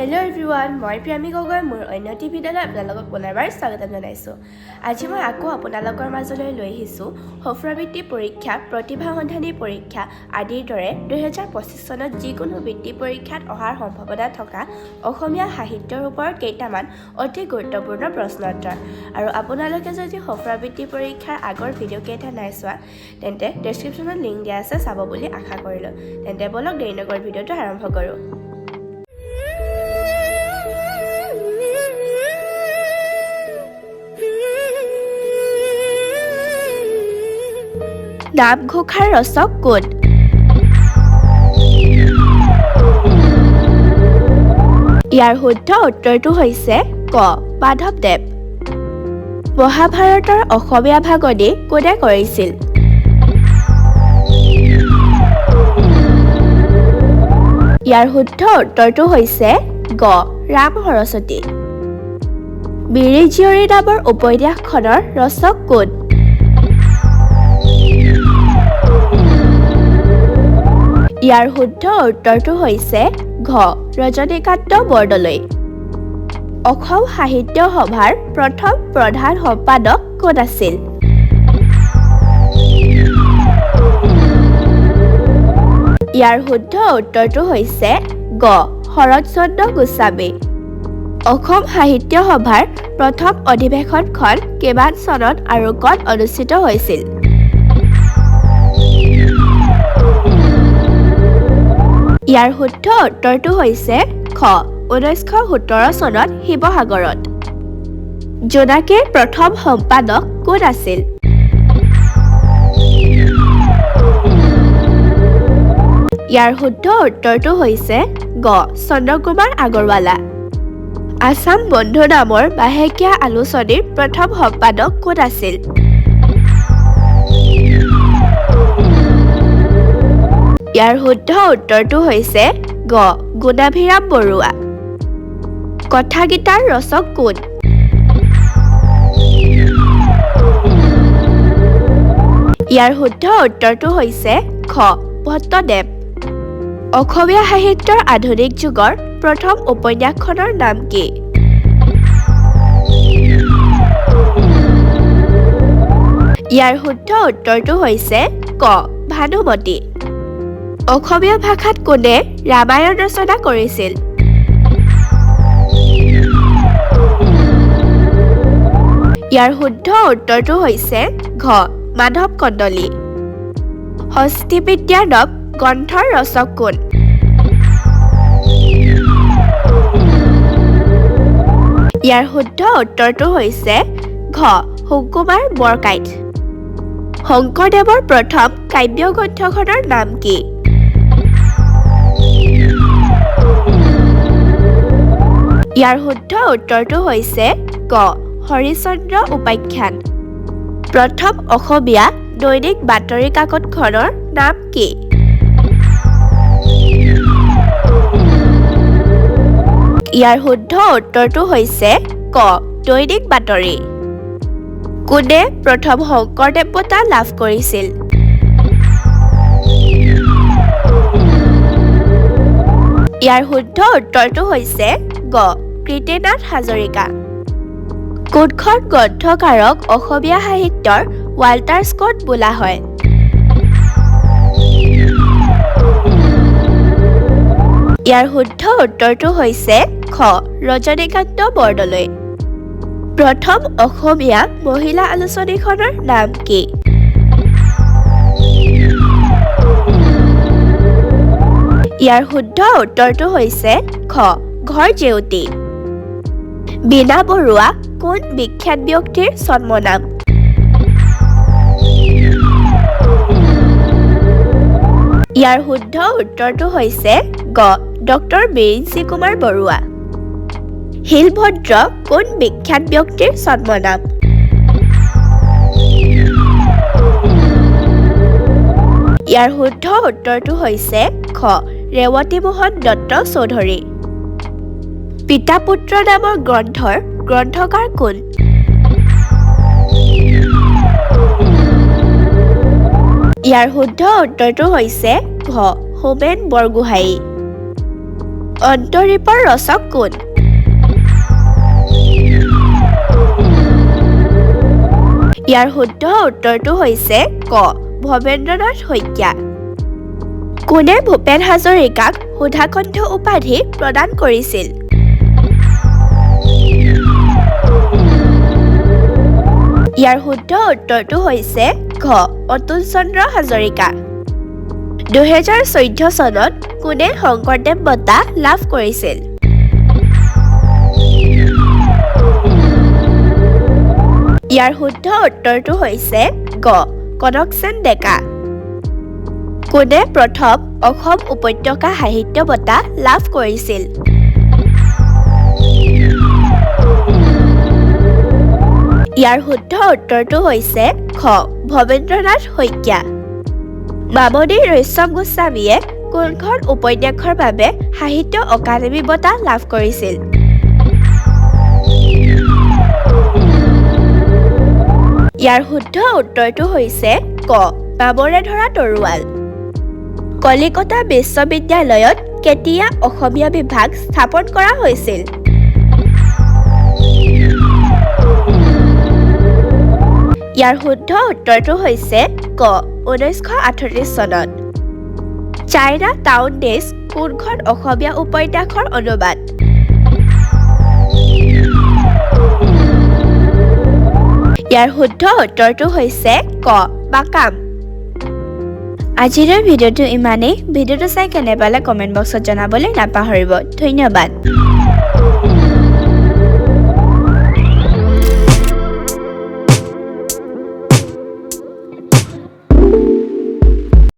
Hello everyone মই প্ৰিয়ামী গগৈ মোৰ অন্য টি ভিডিঅ'লৈ আপোনালোকক পুনৰবাৰ স্বাগতম জনাইছোঁ। আজি মই আকৌ আপোনালোকৰ মাজলৈ লৈ আহিছোঁ সফুৰাবৃত্তি পৰীক্ষা প্ৰতিভা সন্ধানী পৰীক্ষা আদিৰ দৰে দুহেজাৰ পঁচিছ চনত যিকোনো বৃত্তি পৰীক্ষাত অহাৰ সম্ভাৱনা থকা অসমীয়া সাহিত্যৰ ওপৰত কেইটামান অতি গুৰুত্বপূৰ্ণ প্ৰশ্ন উত্তৰ আৰু আপোনালোকে যদি সফুৰাবৃত্তি পৰীক্ষাৰ আগৰ ভিডিঅ'কেইটা নাই চোৱা তেন্তে ডেছক্ৰিপশ্যনত লিংক দিয়া আছে চাব বুলি আশা কৰিলোঁ। তেন্তে বলক দেৰি নকৰ ভিডিঅ'টো আৰম্ভ কৰোঁ। নামঘোষাৰ ৰচক কোন ইয়াৰ শুদ্ধ উত্তৰটো হৈছে ক মাধৱদেৱ মহাভাৰতৰ অসমীয়া ভাগনি কোনে কৰিছিল? ইয়াৰ শুদ্ধ উত্তৰটো হৈছে গ ৰাম সৰস্বতী। মিৰি জীয়ৰী নামৰ উপন্যাসখনৰ ৰচক কোন ইয়াৰ শুদ্ধ উত্তৰটো হৈছে ঘ ৰজনীকান্ত বৰদলৈ। অসম সাহিত্য সভাৰ প্ৰথম প্ৰধান সম্পাদক কোন আছিল? ইয়াৰ শুদ্ধ উত্তৰটো হৈছে গ শৰৎচন্দ্ৰ গোস্বামী। অসম সাহিত্য সভাৰ প্ৰথম অধিৱেশনখন কিমান চনত আৰু ক'ত অনুষ্ঠিত হৈছিল? ইয়াৰ শুদ্ধ উত্তৰটো হৈছে খ ঊনৈছশ সোতৰ চনত শিৱসাগৰত। জোনাকীৰ প্ৰথম সম্পাদক কোন আছিল? ইয়াৰ শুদ্ধ উত্তৰটো হৈছে গ চন্দ্ৰকুমাৰ আগৰৱালা। আছাম বন্ধু নামৰ মাহেকীয়া আলোচনীৰ প্ৰথম সম্পাদক কোন আছিল? ইয়াৰ শুদ্ধ উত্তৰটো হৈছে গ গুণাভিৰাম বৰুৱা। কথাগীতাৰ ৰচক কোন? ইয়াৰ শুদ্ধ উত্তৰটো হৈছে খ ভট্টদেৱ। অসমীয়া সাহিত্যৰ আধুনিক যুগৰ প্ৰথম উপন্যাসখনৰ নাম কি? ইয়াৰ শুদ্ধ উত্তৰটো হৈছে ক ভানুমতী। অসমীয়া ভাষাত কোনে ৰামায়ণ ৰচনা কৰিছিল? ইয়াৰ শুদ্ধ উত্তৰটো হৈছে ঘ মাধৱ কন্দলী। হস্তিবিদ্যা নৱ গ্ৰন্থৰ ৰচক কোন? ইয়াৰ শুদ্ধ উত্তৰটো হৈছে ঘ সুকুমাৰ বৰকাইত। শংকৰদেৱৰ প্ৰথম কাব্য গ্ৰন্থখনৰ নাম কি? ইয়াৰ শুদ্ধ উত্তৰটো হৈছে ক হৰিচন্দ্ৰ উপাখ্যান। প্ৰথম অসমীয়া দৈনিক বাতৰি কাকতখনৰ নাম কি? ইয়াৰ শুদ্ধ উত্তৰটো হৈছে ক দৈনিক বাতৰি। কোনে প্ৰথম শংকৰদেৱ বঁটা লাভ কৰিছিল? ইয়াৰ শুদ্ধ উত্তৰটো হৈছে গ কীৰ্তিনাথ হাজৰিকা। কোনখন গ্ৰন্থকাৰক অসমীয়া সাহিত্যৰ ৱাল্টাৰ স্কট বোলা হয়। ইয়াৰ শুদ্ধ উত্তৰটো হৈছে খ ৰজনীকান্ত বৰদলৈ। প্ৰথম অসমীয়া মহিলা আলোচনীখনৰ নাম কি? ইয়াৰ শুদ্ধ উত্তৰটো হৈছে খ ঘৰ জেউতী। বীণা বৰুৱা কোন বিখ্যাত ব্যক্তিৰ জন্মনাম? ইয়াৰ শুদ্ধ উত্তৰটো হৈছে গ ডক্টৰ বিৰিঞ্চি কুমাৰ বৰুৱা। শিলভদ্ৰ কোন বিখ্যাত ব্যক্তিৰ জন্মনাম? ইয়াৰ শুদ্ধ উত্তৰটো হৈছে খ ৰেৱতী মোহন দত্ত চৌধুৰী। পিতা পুত্ৰ নামৰ গ্ৰন্থৰ গ্ৰন্থকাৰ কোন? ইয়াৰ শুদ্ধ উত্তৰটো হৈছে ঘ হোমেন বৰগোহাঁই। অন্তৰীপৰ ৰচক কোন? ইয়াৰ শুদ্ধ উত্তৰটো হৈছে ক ভৱেন্দ্ৰনাথ শইকীয়া। কোনে ভূপেন হাজৰিকাক সুধাকণ্ঠ উপাধি প্ৰদান কৰিছিল? ইয়াৰ শুদ্ধ উত্তৰটো হৈছে ঘ অতুল চন্দ্ৰ হাজৰিকা। দুহেজাৰ চৈধ্য চনত কোনে শংকৰদেৱ বঁটা লাভ কৰিছিল? ইয়াৰ শুদ্ধ উত্তৰটো হৈছে গ কনকসেন ডেকা। কোনে প্ৰথম অসম উপত্যকা সাহিত্য বঁটা লাভ কৰিছিল? ইয়াৰ শুদ্ধ উত্তৰটো হৈছে খ ভৱেন্দ্ৰনাথ শইকীয়া। মামণি ৰয়ছম গোস্বামীয়ে কোনখন উপন্যাসৰ বাবে সাহিত্য অকাডেমী বঁটা লাভ কৰিছিল? ইয়াৰ শুদ্ধ উত্তৰটো হৈছে ক বাবৰে ধৰা তৰোৱাল। কলিকতা বিশ্ববিদ্যালয়ত কেতিয়া অসমীয়া বিভাগ স্থাপন কৰা হৈছিল? ইয়াৰ শুদ্ধ উত্তৰটো হৈছে ক ঊনৈছশ আঠত্ৰিছ চনত। চাইনা টাউন ডেজ কোনখন অসমীয়া উপন্যাসৰ অনুবাদ? ইয়াৰ শুদ্ধ উত্তৰটো হৈছে ক মাকাম। আজিৰ ভিডিঅ'টো ইমানেই। ভিডিঅ'টো চাই কেনে পালে কমেণ্ট বক্সত জনাবলৈ নাপাহৰিব। ধন্যবাদ।